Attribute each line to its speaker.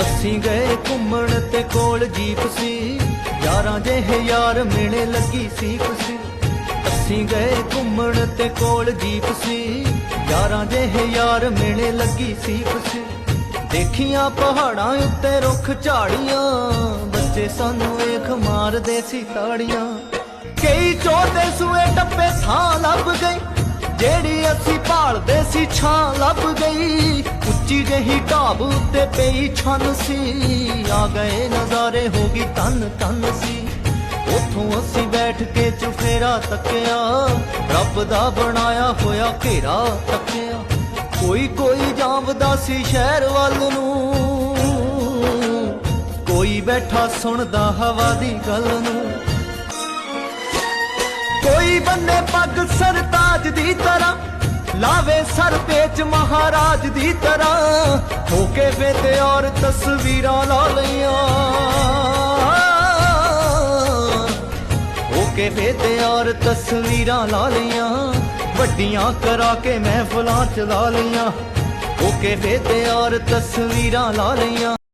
Speaker 1: ਅਸੀਂ ਗਏ ਘੁੰਮਣ ਤੇ ਕੋਲ ਜੀਪ ਸੀ। ਯਾਰਾਂ ਜਿਹੇ ਯਾਰ ਮਿਹਣੇ ਲੱਗੀ ਸੀ ਖੁਸ਼ੀ। ਅਸੀਂ ਗਏ ਘੁੰਮਣ ਤੇ ਕੋਲ ਜੀਪ ਸੀ। ਯਾਰਾਂ ਜਿਹੇ ਯਾਰ ਮਿਹਣੇ ਲੱਗੀ ਸੀ ਖੁਸ਼ੀ। ਦੇਖੀਆਂ ਪਹਾੜਾਂ ਉੱਤੇ ਰੁੱਖ ਝਾੜੀਆਂ। ਬੱਚੇ ਸਾਨੂੰ ਵੇਖ ਮਾਰਦੇ ਸੀ ਤਾੜੀਆਂ। ਕਈ ਚੋਦੇ ਸੂਏ ਟੱਪੇ ਥਾਂ ਲੱਭ ਗਈ। ਜਿਹੜੀ ਅਸੀਂ ਭਾਲਦੇ ਸੀ ਛਾਂ ਲੱਭ ਗਈ। ਉੱਚੀ ਜਿਹੀ ਢਾਬ ਉੱਤੇ ਪਈ ਛੰਨ ਸੀ। ਆ ਗਏ ਨਜ਼ਾਰੇ, ਹੋ ਗਈ ਤਨ ਤਨ ਸੀ। ਉਥੋਂ ਅਸੀਂ ਬੈਠ ਕੇ ਚੁਫੇਰਾ ਤੱਕਿਆ। ਰੱਬ ਦਾ ਬਣਾਇਆ ਹੋਇਆ ਘੇਰਾ ਤੱਕਿਆ। ਕੋਈ ਕੋਈ ਜਾਂਵਦਾ ਸੀ ਸ਼ਹਿਰ ਵੱਲ ਨੂੰ। ਕੋਈ ਬੈਠਾ ਸੁਣਦਾ ਹਵਾ ਦੀ ਗੱਲ ਨੂੰ। ਕੋਈ ਬੰਨੇ ਪੱਗ ਸਰਤਾਜ ਦੀ ਤਰ੍ਹਾਂ ਲਾਵੇ ਸਰ ਪੇਚ ਮਹਾਰਾਜ ਦੀ ਤਰ੍ਹਾਂ ਹੋ ਕੇ ਵੇ ਔਰ ਤਸਵੀਰਾਂ ਲਾ ਲਈਆਂ। ਹੋ ਕੇ ਵੇ ਔਰ ਤਸਵੀਰਾਂ ਲਾ ਲਈਆਂ। ਵੱਡੀਆਂ ਕਰਾ ਕੇ ਮਹਿਫਲਾਂ ਚਲਾ ਲਈਆਂ। ਹੋ ਕੇ ਵੇ ਔਰ ਤਸਵੀਰਾਂ ਲਾ ਲਈਆਂ।